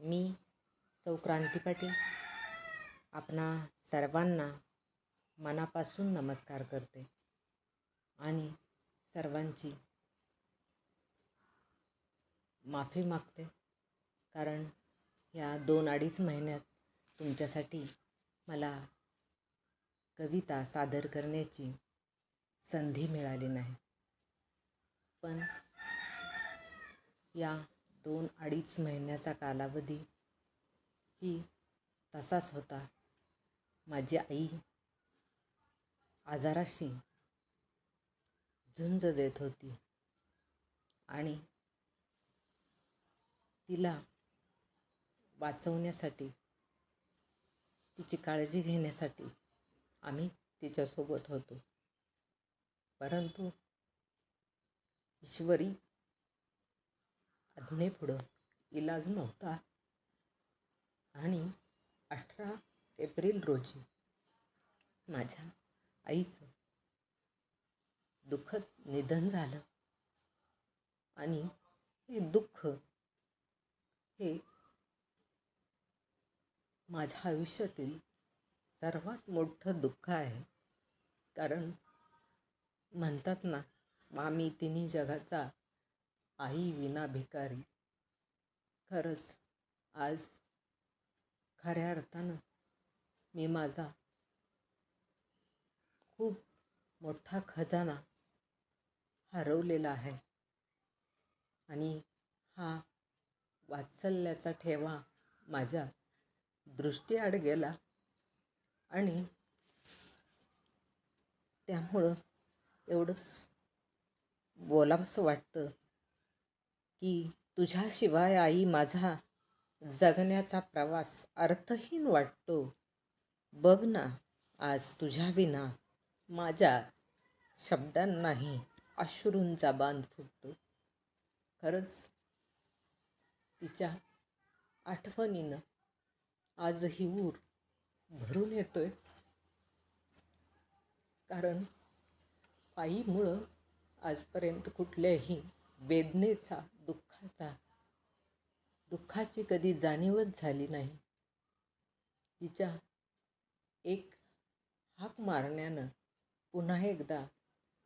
मी सौ क्रांती पाटील आपणा सर्वांना मनापासून नमस्कार करते आणि सर्वांची माफी मागते. कारण या दोन अडीच महिन्यात तुमच्यासाठी मला कविता सादर करण्याची संधी मिळाली नाही. पण या दोन अडीच महिन्याचा कालावधी ही तसाच होता. माझी आई आजाराशी झुंज देत होती आणि तिला वाचवण्यासाठी तिची काळजी घेण्यासाठी आम्ही तिच्यासोबत होतो. परंतु ईश्वरी पुढं इलाज नव्हता. आणि अठरा एप्रिल रोजी माझ्या आईचं दुःखद निधन झालं. आणि हे दुःख हे माझ्या आयुष्यातील सर्वात मोठं दुःख आहे. कारण म्हणतात ना स्वामी तिन्ही जगाचा आई विना भिकारी. खरंच आज खऱ्या अर्थानं मी माझा खूप मोठा खजाना हरवलेला आहे. आणि हा वात्सल्याचा ठेवा माझ्या दृष्टीआड गेला आणि त्यामुळं एवढंच बोलावंसं वाटतं की तुझ्याशिवाय आई माझा जगण्याचा प्रवास अर्थहीन वाटतो. बघ ना आज तुझ्याविना माझ्या शब्दांनाही अश्रूंचा बांध फुटतो. खरंच तिच्या आठवणीनं आजही ऊर भरून येतोय. कारण आईमुळं आजपर्यंत कुठल्याही वेदनेचा दुःखाचा. दुःखाची कधी जाणीवच झाली नाही. तिच्या एक हाक मारण्यानं पुन्हा एकदा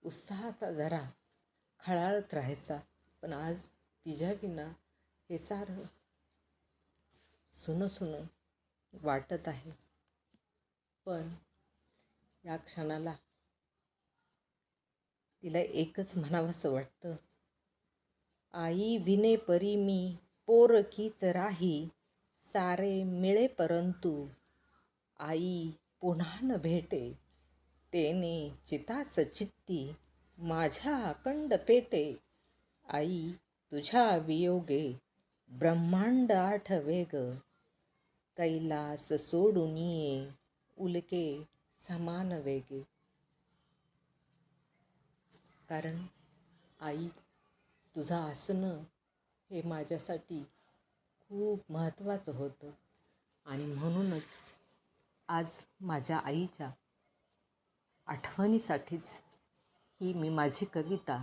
उत्साहाचा जरा खळाळत राहायचा. पण आज तिच्याविना हे सारं सुनं सुनं वाटत आहे. पण या क्षणाला तिला एकच म्हणावंसं वाटतं. आई विने परी मी पोरकीच राही सारे मिळे परंतु. आई पुन्हा न भेटे तेने चिताच चित्ती माझ्या अखंड पेटे. आई तुझ्या वियोगे ब्रह्मांड आठवे ग कैलास सोडून ये उलके समान वेगे. कारण आई तुझं असणं हे माझ्यासाठी खूप महत्त्वाचं होतं. आणि म्हणूनच आज माझ्या आईच्या आठवणीसाठीच ही मी माझी कविता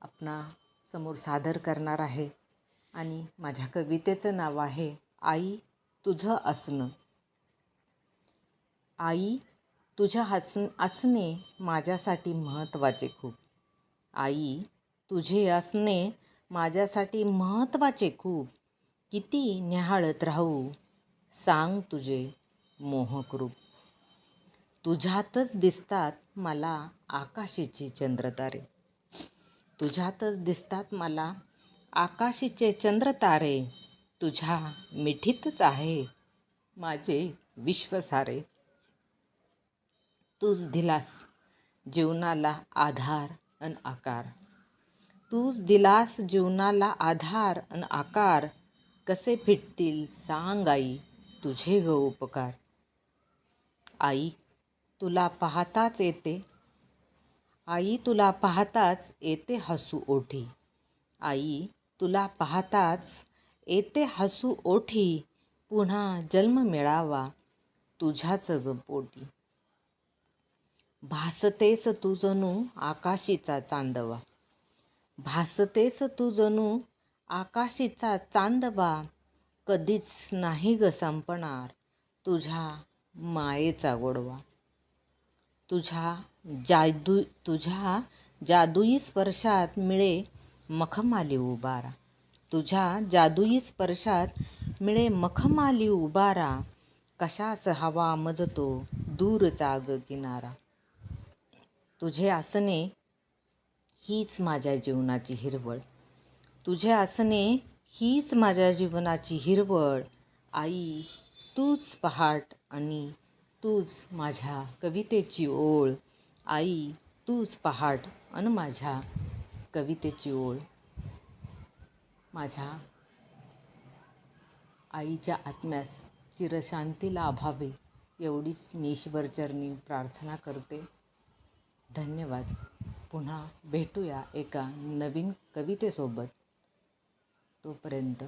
आपणा समोर सादर करणार आहे. आणि माझ्या कवितेचं नाव आहे आई तुझं असणं आई तुझ्या हस असणे माझ्यासाठी महत्त्वाचे खूप. आई तुझे असणे माझ्यासाठी महत्त्वाचे खूप. किती न्याहाळत राहू? सांग तुझे मोहक रूप तुझ्यातच दिसतात मला आकाशीचे चंद्रतारे. तुझ्यातच दिसतात मला आकाशीचे चंद्रतारे. तुझ्या मिठीतच आहे माझे विश्व सारे तूच दिलास जीवनाला आधार अन आकार. तूच दिलास जीवनाला आधार अन आकार. कसे फिटतील सांग आई तुझे ग उपकार. आई तुला पाहताच येते. आई तुला पाहताच येते हसू ओठी. आई तुला पाहताच येते हसू ओठी. पुन्हा जन्म मिळावा तुझ्याच ग पोटी. भासतेस तू जणू आकाशीचा चांदवा. भासतेस तू जणू आकाशीचा चांदबा कधीच नाही ग संपणार तुझ्या मायेचा गोडवा. तुझ्या जादू तुझ्या जादुई स्पर्शात मिळे मखमाली उबारा. तुझ्या जादुई स्पर्शात मिळे मखमाली उबारा. कशास हवा मजतो दूरचा ग किनारा. तुझे आसने हीच माझ्या जीवनाची हिरवळ. तुझे आसने हीच माझ्या जीवनाची हिरवळ. आई तूच पहाट आणि तूच माझ्या कवितेची ओळ. आई तूच पहाट आणि माझ्या कवितेची ओळ. माझ्या आईच्या आत्म्यास चिरशांती लाभावी एवढीच मी ईश्वरचरणी प्रार्थना करते. धन्यवाद. पुन्हा भेटूया एका नवीन कवितेसोबत. तोपर्यंत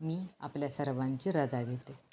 मी आपल्या सर्वांची रजा घेते.